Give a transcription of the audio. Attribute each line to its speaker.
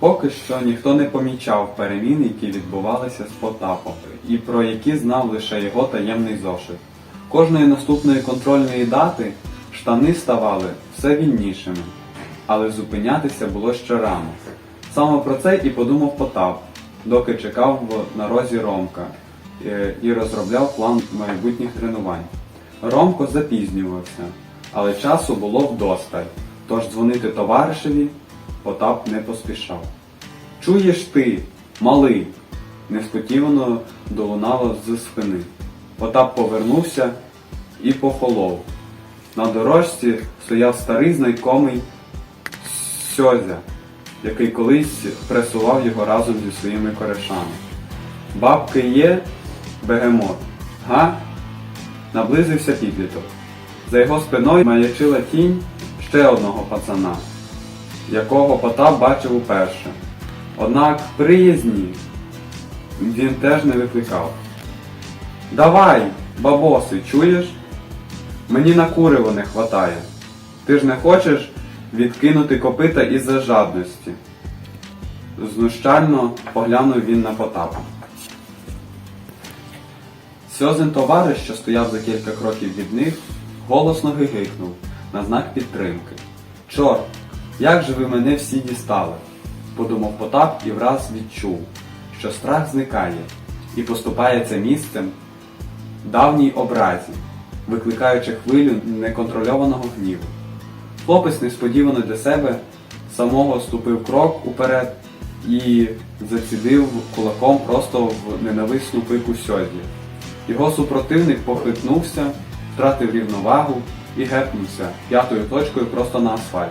Speaker 1: Поки що ніхто не помічав перемін, які відбувалися з Потапом, і про які знав лише його таємний зошит. Кожної наступної контрольної дати штани ставали все вільнішими, але зупинятися було ще рано. Саме про це і подумав Потап, доки чекав на розі Ромка е, і розробляв план майбутніх тренувань. Ромко запізнювався, але часу було вдосталь, тож дзвонити товаришеві Потап не поспішав. Чуєш ти, малий? несподівано долунало з спини. Потап повернувся і похолов. На дорожці стояв старий знайомий Сьозя, який колись пресував його разом зі своїми корешами. Бабки є бегемот, га? Наблизився підліток. За його спиною маячила тінь ще одного пацана, якого Потап бачив уперше. Однак приязні він теж не викликав. Давай, бабоси, чуєш? Мені на куриво не хватає. Ти ж не хочеш відкинути копита із-за жадності. Знущально поглянув він на Потапа. Сьозин товариш, що стояв за кілька кроків від них, голосно гигикнув на знак підтримки. Чорт, як же ви мене всі дістали? подумав Потап і враз відчув, що страх зникає і поступається місцем давній образі, викликаючи хвилю неконтрольованого гніву. Хлопець несподівано для себе самого ступив крок уперед і зацідив кулаком просто в ненависну пику сьозі. Його супротивник похитнувся, втратив рівновагу і гепнувся п'ятою точкою просто на асфальт.